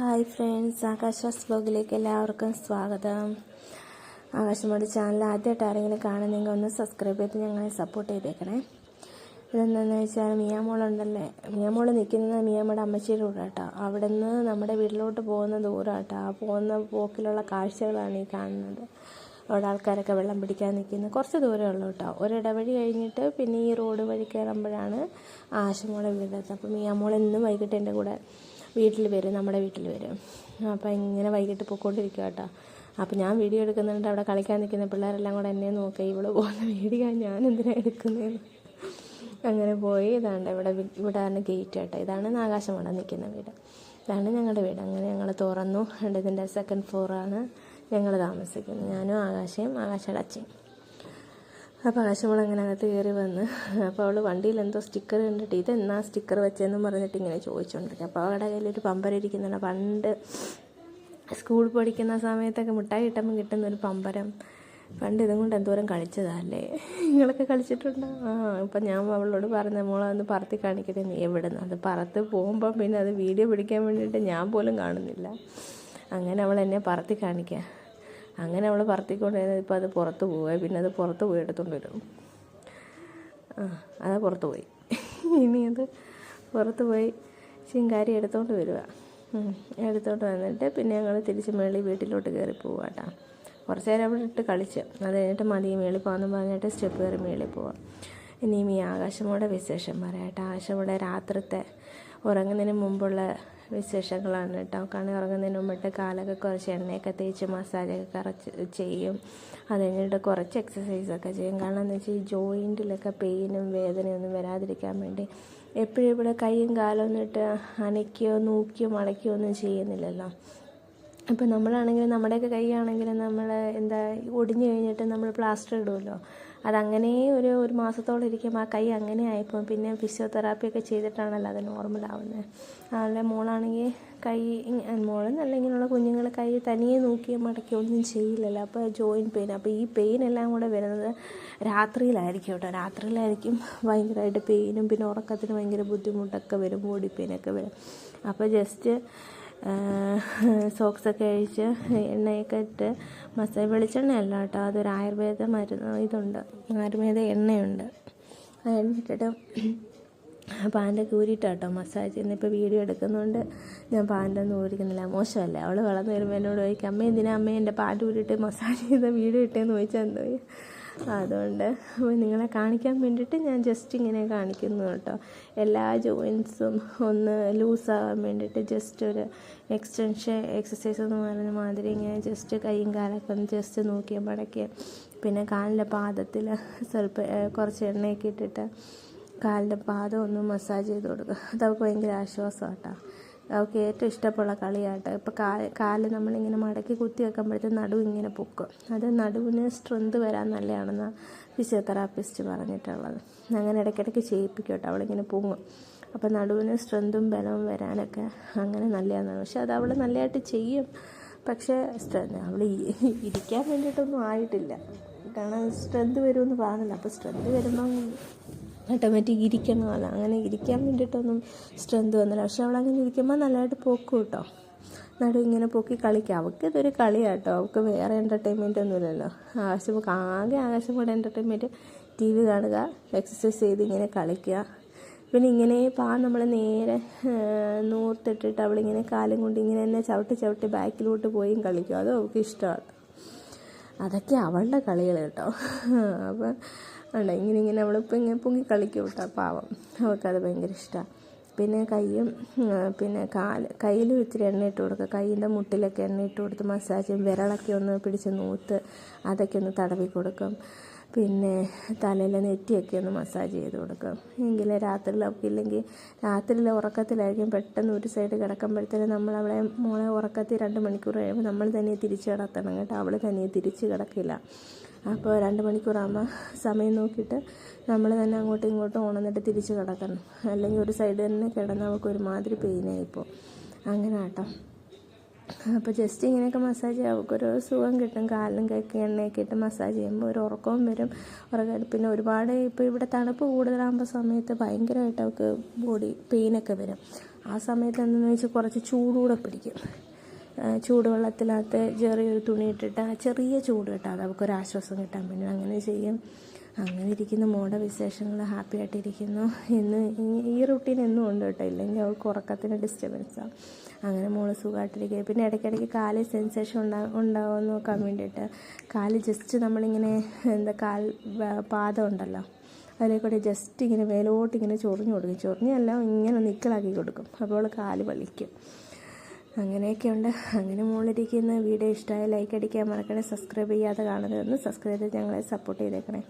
Hi friends ആകാശാസ് ബ്ലോഗിലേക്ക് എല്ലാവർക്കും സ്വാഗതം. ആകാശമോട് channel ആദ്യമായിട്ട് ആരെങ്കിലും കാണുന്നെങ്കിൽ ഒന്ന് സബ്സ്ക്രൈബ് ചെയ്ത് ഞങ്ങളെ സപ്പോർട്ട് ചെയ്തേക്കണേ. ഇതെന്താണെന്ന് വെച്ചാൽ മിയാമോളുണ്ടല്ലേ മിയാമോൾ നിൽക്കുന്നത് മിയാമ്മയുടെ അമ്മച്ചിയുടെ കൂടെ കേട്ടോ അവിടെ നിന്ന് നമ്മുടെ വീട്ടിലോട്ട് പോകുന്ന ദൂരം കേട്ടോ ആ പോകുന്ന പോക്കിലുള്ള കാഴ്ചകളാണ് ഈ കാണുന്നത്. അവിടെ ആൾക്കാരൊക്കെ വെള്ളം പിടിക്കാൻ നിൽക്കുന്നത് കുറച്ച് ദൂരമേ ഉള്ളൂ കേട്ടോ. ഒരിടവഴി കഴിഞ്ഞിട്ട് പിന്നെ ഈ റോഡ് വഴി കയറുമ്പോഴാണ് ആശമോളെ വീടെത്തുന്നത് അപ്പം മിയാമോൾ ഇന്ന് വൈകിട്ട് എന്റെ കൂടെ വീട്ടിൽ വരും നമ്മുടെ വീട്ടിൽ വരും. അപ്പം ഇങ്ങനെ വൈകിട്ട് പോയിക്കൊണ്ടിരിക്കുക കേട്ടോ. അപ്പം ഞാൻ വീഡിയോ എടുക്കുന്നുണ്ട് അവിടെ കളിക്കാൻ നിൽക്കുന്ന പിള്ളേരെല്ലാം കൂടെ എന്നെ നോക്കുക ഇവൾ പോകുന്ന വീഡിയോ ഞാൻ എന്തിനാണ് എടുക്കുന്നതെന്ന് അങ്ങനെ പോയി ഇതാണ്ട് ഇവിടെ ഇവിടെ ഇവിടെയാണ് ഗേറ്റ് കേട്ടോ ഇതാണ് ആകാശമാണ് നിൽക്കുന്ന വീട്. ഇതാണ് ഞങ്ങളുടെ വീട്. അങ്ങനെ ഞങ്ങൾ തുറന്നു. ഇതിന്റെ സെക്കൻഡ് ഫ്ലോറാണ് ഞങ്ങൾ താമസിക്കുന്നത്. ഞാനും ആകാശയും ആകാശയുടെ അപ്പോൾ ആകാശമോൾ അങ്ങനെ അകത്ത് കയറി വന്ന്. അപ്പോൾ അവൾ വണ്ടിയിൽ എന്തോ സ്റ്റിക്കർ കണ്ടിട്ട് ഇത് എന്നാ സ്റ്റിക്കർ വെച്ചതെന്നും പറഞ്ഞിട്ട് ഇങ്ങനെ ചോദിച്ചുകൊണ്ടിരിക്കും അപ്പോൾ അവളുടെ കയ്യിലൊരു പമ്പരം ഇരിക്കുന്നുണ്ട്. പണ്ട് സ്കൂൾ പഠിക്കുന്ന സമയത്തൊക്കെ മിഠായി കിട്ടുമ്പോൾ കിട്ടുന്ന ഒരു പമ്പരം. പണ്ട് ഇതും കൊണ്ട് എന്തോരം കളിച്ചതല്ലേ? നിങ്ങളൊക്കെ കളിച്ചിട്ടുണ്ടോ? ആ ഇപ്പം ഞാൻ അവളോട് പറഞ്ഞ ഒന്ന് പറത്തി കാണിക്കട്ടെ നീ എവിടെ നിന്ന് അത് പറത്ത് പോകുമ്പം പിന്നെ അത് വീഡിയോ പിടിക്കാൻ വേണ്ടിയിട്ട് ഞാൻ പോലും കാണുന്നില്ല. അങ്ങനെ അവൾ എന്നെ പറത്തി കാണിക്കുക അങ്ങനെ നമ്മൾ പറത്തിക്കൊണ്ടിരുന്നത് ഇപ്പോൾ അത് പുറത്ത് പോവുക പിന്നെ അത് പുറത്ത് പോയി എടുത്തുകൊണ്ട് വരും. ആ അത് പുറത്ത് പോയി. ഇനി അത് പുറത്ത് പോയി ശിങ്കാരി എടുത്തുകൊണ്ട് വരിക എടുത്തുകൊണ്ട് വന്നിട്ട് പിന്നെ ഞങ്ങൾ തിരിച്ച് മേളി വീട്ടിലോട്ട് കയറി പോവുക കേട്ടോ കുറച്ച് നേരം അവിടെ ഇട്ട് കളിച്ച്. അത് കഴിഞ്ഞിട്ട് മതി മേളിൽ പോകാമെന്ന് പറഞ്ഞിട്ട് സ്റ്റെപ്പ് കയറി മേളിൽ പോവാം. ഇനിയും ഈ ആകാശമോടെ വിശേഷം പറയാം കേട്ടോ ആകാശമോടെ രാത്രിത്തെ ഉറങ്ങുന്നതിന് മുമ്പുള്ള വിശേഷങ്ങളാണ് കേട്ടോ. കണ്ണി ഉറങ്ങുന്നതിന് മുമ്പിട്ട് കാലൊക്കെ കുറച്ച് എണ്ണയൊക്കെ തേച്ച് മസാജൊക്കെ കുറച്ച് ചെയ്യും. അത് കഴിഞ്ഞിട്ട് കുറച്ച് എക്സസൈസൊക്കെ ചെയ്യും. കാരണം എന്ന് വെച്ചാൽ ഈ ജോയിന്റിലൊക്കെ പെയിനും വേദനയൊന്നും വരാതിരിക്കാൻ വേണ്ടി എപ്പോഴും ഇവിടെ കൈയും കാലും ഒന്നിട്ട് അനയ്ക്കുകയോ നൂക്കിയോ മടക്കുകയോ ഒന്നും ചെയ്യുന്നില്ലല്ലോ. ഇപ്പം നമ്മളാണെങ്കിൽ നമ്മുടെയൊക്കെ കൈയാണെങ്കിൽ നമ്മൾ എന്താ ഒടിഞ്ഞു കഴിഞ്ഞിട്ട് നമ്മൾ പ്ലാസ്റ്റർ ഇടുമല്ലോ. അതങ്ങനെ ഒരു ഒരു മാസത്തോളം ഇരിക്കുമ്പോൾ ആ കൈ അങ്ങനെ ആയിപ്പോൾ പിന്നെ ഫിസിയോതെറാപ്പി ഒക്കെ ചെയ്തിട്ടാണല്ലോ അത് നോർമലാവുന്നത് അതുപോലെ മോളാണെങ്കിൽ കൈ മോളെന്നല്ല ഇങ്ങനെയുള്ള കുഞ്ഞുങ്ങൾ കൈ തനിയെ നോക്കി മടക്കി ഒന്നും ചെയ്യില്ലല്ലോ. അപ്പോൾ ജോയിന്റ് പെയിൻ അപ്പോൾ ഈ പെയിൻ എല്ലാം കൂടെ വരുന്നത് രാത്രിയിലായിരിക്കും കേട്ടോ. രാത്രിയിലായിരിക്കും ഭയങ്കരമായിട്ട് പെയിനും പിന്നെ ഉറക്കത്തിന് ഭയങ്കര ബുദ്ധിമുട്ടൊക്കെ വരും ബോഡി പെയിനൊക്കെ വരും. അപ്പോൾ ജസ്റ്റ് സോക്സൊക്കെ അഴിച്ച് എണ്ണയൊക്കെ ഇട്ട് മസാല വെളിച്ചെണ്ണയല്ല കേട്ടോ അതൊരു ആയുർവേദ മരുന്ന് ഇതുണ്ട്. ആയുർവേദ എണ്ണയുണ്ട്. ആ എണ്ണ ഇട്ടിട്ട് പാന്റൊക്കെ മസാജ് ഇന്നിപ്പോൾ വീഡിയോ എടുക്കുന്നതുകൊണ്ട് ഞാൻ പാന്റൊന്നും ഊരിക്കുന്നില്ല. മോശമല്ല? അവൾ വളർന്നു വരുമ്പോൾ എന്നോട് ചോദിക്കും അമ്മ എന്തിനാ അമ്മ എന്റെ പാന്റ് ഊരിയിട്ട് മസാജ് ചെയ്ത വീഡിയോ ഇട്ടേന്ന് ചോദിച്ചാൽ എന്തോ? അതുകൊണ്ട് നിങ്ങളെ കാണിക്കാൻ വേണ്ടിയിട്ട് ഞാൻ ജസ്റ്റ് ഇങ്ങനെ കാണിക്കുന്നു കേട്ടോ. എല്ലാ ജോയിൻസും ഒന്ന് ലൂസാകാൻ വേണ്ടിയിട്ട് ജസ്റ്റ് ഒരു എക്സ്റ്റൻഷൻ എക്സസൈസ് എന്ന് പറയുന്ന മാതിരി ഇങ്ങനെ ജസ്റ്റ് കൈയും കാലൊക്കെ ഒന്ന് ജസ്റ്റ് നോക്കി മടക്കി പിന്നെ കാലിന്റെ പാദത്തിൽ സ്വല്പം കുറച്ച് എണ്ണയൊക്കെ ഇട്ടിട്ട് കാലിന്റെ പാദം ഒന്ന് മസാജ് ചെയ്ത് കൊടുക്കുക. അത് അവൾക്ക് ഭയങ്കര ആശ്വാസമാണ് കേട്ടോ. അവൾക്ക് ഏറ്റവും ഇഷ്ടമുള്ള കളിയാട്ടോ. ഇപ്പോൾ കാ കാൽ നമ്മളിങ്ങനെ മടക്കി കുത്തി വെക്കുമ്പോഴത്തെ നടുവ് ഇങ്ങനെ പൊക്കും. അത് നടുവിന് സ്ട്രെങ്ത് വരാൻ നല്ലതാണെന്ന് ഫിസിയോതെറാപ്പിസ്റ്റ് പറഞ്ഞിട്ടുള്ളത്. അങ്ങനെ ഇടയ്ക്കിടയ്ക്ക് ചെയ്യിപ്പിക്കും കേട്ടോ. അവളിങ്ങനെ പൊങ്ങും. അപ്പോൾ നടുവിന് സ്ട്രെങ്തും ബലവും വരാനൊക്കെ അങ്ങനെ നല്ലതാണ് പക്ഷെ അത് അവൾ നല്ലതായിട്ട് ചെയ്യും. പക്ഷേ സ്ട്രെങ്ത് അവൾ ഇരിക്കാൻ വേണ്ടിയിട്ടൊന്നും ആയിട്ടില്ല. കാരണം സ്ട്രെങ്ത് വരുമെന്ന് പറഞ്ഞില്ല. അപ്പോൾ സ്ട്രെങ്ത് വരുമ്പം ഓട്ടോമാറ്റിക് ഇരിക്കണമല്ലോ അങ്ങനെ ഇരിക്കാൻ വേണ്ടിയിട്ടൊന്നും സ്ട്രെങ്ത് വന്നില്ല. പക്ഷെ അങ്ങനെ ഇരിക്കുമ്പോൾ നല്ലതായിട്ട് പോക്കും കേട്ടോ. നടു ഇങ്ങനെ പൊക്കി കളിക്കുക അവൾക്ക് ഇതൊരു കളിയാട്ടോ. അവൾക്ക് വേറെ എന്റർടൈൻമെന്റ് ഒന്നുമില്ലല്ലോ. ആകാശം ആകെ ആകാശം കൂടെ എന്റർടൈൻമെന്റ് ടി വി കാണുക എക്സസൈസ് ചെയ്ത് ഇങ്ങനെ കളിക്കുക. പിന്നെ ഇങ്ങനെ പാ നമ്മൾ നേരെ നൂർത്തിട്ടിട്ട് അവളിങ്ങനെ കാലും കൊണ്ട് ഇങ്ങനെ തന്നെ ചവിട്ടി ചവിട്ടി ബാക്കിലോട്ട് പോയി കളിക്കും. അതും അവൾക്ക് ഇഷ്ടമാണ്. അതൊക്കെ അവളുടെ കളികൾ കേട്ടോ. അപ്പം ഉണ്ട് ഇങ്ങനെ ഇങ്ങനെ അവളിപ്പോൾ ഇങ്ങനെ പൊങ്ങി കളിക്കും കേട്ടോ പാവം. അവൾക്കത് ഭയങ്കര ഇഷ്ടമാണ് പിന്നെ കൈയും പിന്നെ കാൽ കയ്യിലും ഇത്തിരി എണ്ണ ഇട്ട് കൊടുക്കുക കൈയിന്റെ മുട്ടിലൊക്കെ എണ്ണ ഇട്ട് കൊടുത്ത് മസാജും വിരളൊക്കെ ഒന്ന് പിടിച്ച് നൂത്ത് അതൊക്കെ ഒന്ന് തടവി കൊടുക്കും. പിന്നെ തലയിൽ നെറ്റിയൊക്കെ ഒന്ന് മസാജ് ചെയ്ത് കൊടുക്കും. എങ്കിലേ രാത്രിയിൽ അവൾക്ക് ഇല്ലെങ്കിൽ രാത്രിയിൽ ഉറക്കത്തിലായിരിക്കും. പെട്ടെന്ന് ഒരു സൈഡ് കിടക്കുമ്പോഴത്തേനും നമ്മൾ അവളെ മോളെ ഉറക്കത്തിൽ രണ്ട് മണിക്കൂർ കഴിയുമ്പോൾ നമ്മൾ തന്നെ തിരിച്ച് കിടത്തണം കേട്ടോ. അവൾ തന്നെ തിരിച്ച് കിടക്കില്ല. അപ്പോൾ രണ്ട് മണിക്കൂറാകുമ്പോൾ സമയം നോക്കിയിട്ട് നമ്മൾ തന്നെ അങ്ങോട്ടും ഇങ്ങോട്ടും ഉണന്നിട്ട് തിരിച്ച് കിടക്കണം. അല്ലെങ്കിൽ ഒരു സൈഡ് തന്നെ കിടന്ന് അവൾക്ക് ഒരുമാതിരി പെയിനായിപ്പോൾ അങ്ങനെ കേട്ടോ. അപ്പോൾ ജസ്റ്റ് ഇങ്ങനെയൊക്കെ മസാജ് ചെയ്യാം. അവൾക്കൊരു സുഖം കിട്ടും. കാലിലും കൈക്ക് എണ്ണയൊക്കെ ഇട്ട് മസാജ് ചെയ്യുമ്പോൾ ഒരു ഉറക്കവും വരും. ഉറക്കം പിന്നെ ഒരുപാട് ഇപ്പോൾ ഇവിടെ തണുപ്പ് കൂടുതലാകുമ്പോൾ സമയത്ത് ഭയങ്കരമായിട്ട് അവർക്ക് ബോഡി പെയിനൊക്കെ വരും. ആ സമയത്ത് എന്തെന്ന് വെച്ചാൽ കുറച്ച് ചൂടുകൂടെ പിടിക്കും. ചൂടുവെള്ളത്തിനകത്ത് ചെറിയൊരു തുണി ഇട്ടിട്ട് ചെറിയ ചൂട് കിട്ടാതെ ഒരു ആശ്വാസം കിട്ടാൻ വേണ്ടി. അങ്ങനെ ചെയ്യും. അങ്ങനെ ഇരിക്കുന്ന മോടെ വിശേഷങ്ങൾ ഹാപ്പി ആയിട്ടിരിക്കുന്നു. എന്ന് ഈ- റുട്ടീൻ എന്നും ഉണ്ട് കേട്ടോ. ഇല്ലെങ്കിൽ അവൾക്ക് ഉറക്കത്തിന് ഡിസ്റ്റർബൻസാണ് അങ്ങനെ മോൾ സുഖമായിട്ടിരിക്കുക പിന്നെ ഇടയ്ക്കിടയ്ക്ക് കാലിൽ സെൻസേഷൻ ഉണ്ടാ ഉണ്ടാവുമെന്ന് നോക്കാൻ വേണ്ടിയിട്ട് കാൽ ജസ്റ്റ് നമ്മളിങ്ങനെ എന്താ കാൽ പാദം ഉണ്ടല്ലോ. അതിലേക്കൂടെ ജസ്റ്റ് ഇങ്ങനെ മേലോട്ട് ഇങ്ങനെ ചൊറിഞ്ഞു കൊടുക്കും. ചൊറിഞ്ഞല്ല ഇങ്ങനെ നിക്കളാക്കി കൊടുക്കും. അപ്പോൾ കാൽ വലിക്കും. അങ്ങനെയൊക്കെയുണ്ട്. അങ്ങനെ മുകളിലിരിക്കുന്ന വീഡിയോ ഇഷ്ടമായ ലൈക്ക് അടിക്കാൻ മറക്കണേ സബ്സ്ക്രൈബ് ചെയ്യാതെ കാണരുതെന്ന്. സബ്സ്ക്രൈബ് ചെയ്ത് ഞങ്ങളെ സപ്പോർട്ട് ചെയ്തേക്കണേ.